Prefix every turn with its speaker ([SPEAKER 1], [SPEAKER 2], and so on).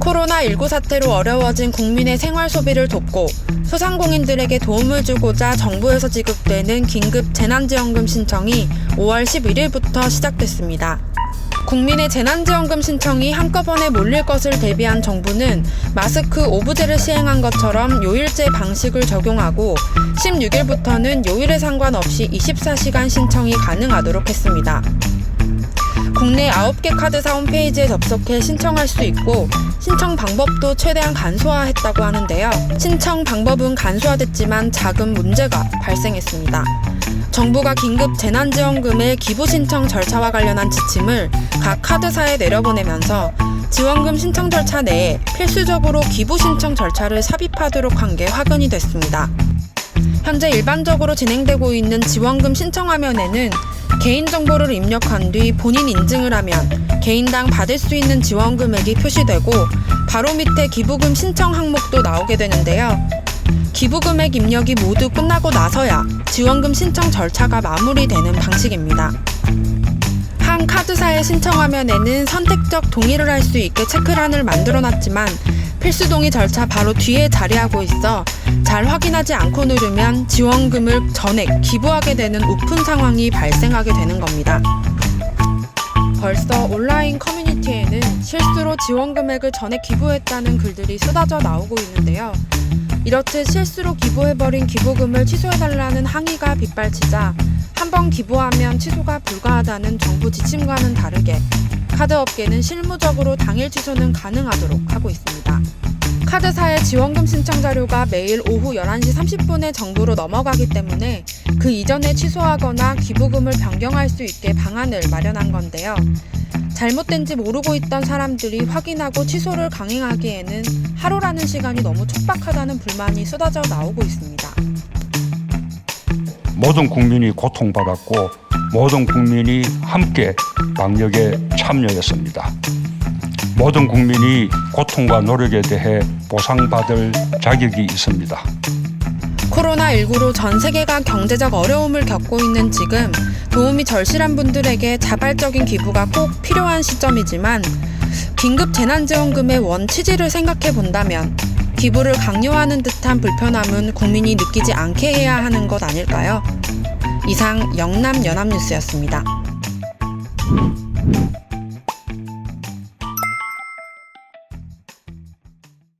[SPEAKER 1] 코로나19 사태로 어려워진 국민의 생활 소비를 돕고 소상공인들에게 도움을 주고자 정부에서 지급되는 긴급 재난지원금 신청이 5월 11일부터 시작됐습니다. 국민의 재난지원금 신청이 한꺼번에 몰릴 것을 대비한 정부는 마스크 오브제를 시행한 것처럼 요일제 방식을 적용하고 16일부터는 요일에 상관없이 24시간 신청이 가능하도록 했습니다. 국내 9개 카드사 홈페이지에 접속해 신청할 수 있고 신청 방법도 최대한 간소화했다고 하는데요. 신청 방법은 간소화됐지만 작은 문제가 발생했습니다. 정부가 긴급 재난지원금의 기부 신청 절차와 관련한 지침을 각 카드사에 내려보내면서 지원금 신청 절차 내에 필수적으로 기부 신청 절차를 삽입하도록 한 게 확인이 됐습니다. 현재 일반적으로 진행되고 있는 지원금 신청 화면에는 개인정보를 입력한 뒤 본인 인증을 하면 개인당 받을 수 있는 지원 금액이 표시되고 바로 밑에 기부금 신청 항목도 나오게 되는데요. 기부 금액 입력이 모두 끝나고 나서야 지원금 신청 절차가 마무리되는 방식입니다. 한 카드사의 신청 화면에는 선택적 동의를 할 수 있게 체크란을 만들어 놨지만 필수 동의 절차 바로 뒤에 자리하고 있어 잘 확인하지 않고 누르면 지원금을 전액 기부하게 되는 우픈 상황이 발생하게 되는 겁니다. 벌써 온라인 커뮤니티에는 실수로 지원 금액을 전액 기부했다는 글들이 쏟아져 나오고 있는데요. 이렇듯 실수로 기부해버린 기부금을 취소해달라는 항의가 빗발치자 한 번 기부하면 취소가 불가하다는 정부 지침과는 다르게 카드 업계는 실무적으로 당일 취소는 가능하도록 하고 있습니다. 카드사의 지원금 신청 자료가 매일 오후 11시 30분에 정부로 넘어가기 때문에 그 이전에 취소하거나 기부금을 변경할 수 있게 방안을 마련한 건데요. 잘못된지 모르고 있던 사람들이 확인하고 취소를 강행하기에는 하루라는 시간이 너무 촉박하다는 불만이 쏟아져 나오고 있습니다.
[SPEAKER 2] 모든 국민이 고통받았고 모든 국민이 함께 방역에 참여했습니다. 모든 국민이 고통과 노력에 대해 보상받을 자격이 있습니다.
[SPEAKER 1] 코로나19로 전 세계가 경제적 어려움을 겪고 있는 지금 도움이 절실한 분들에게 자발적인 기부가 꼭 필요한 시점이지만 긴급 재난지원금의 원 취지를 생각해 본다면 기부를 강요하는 듯한 불편함은 국민이 느끼지 않게 해야 하는 것 아닐까요? 이상 영남 연합뉴스였습니다.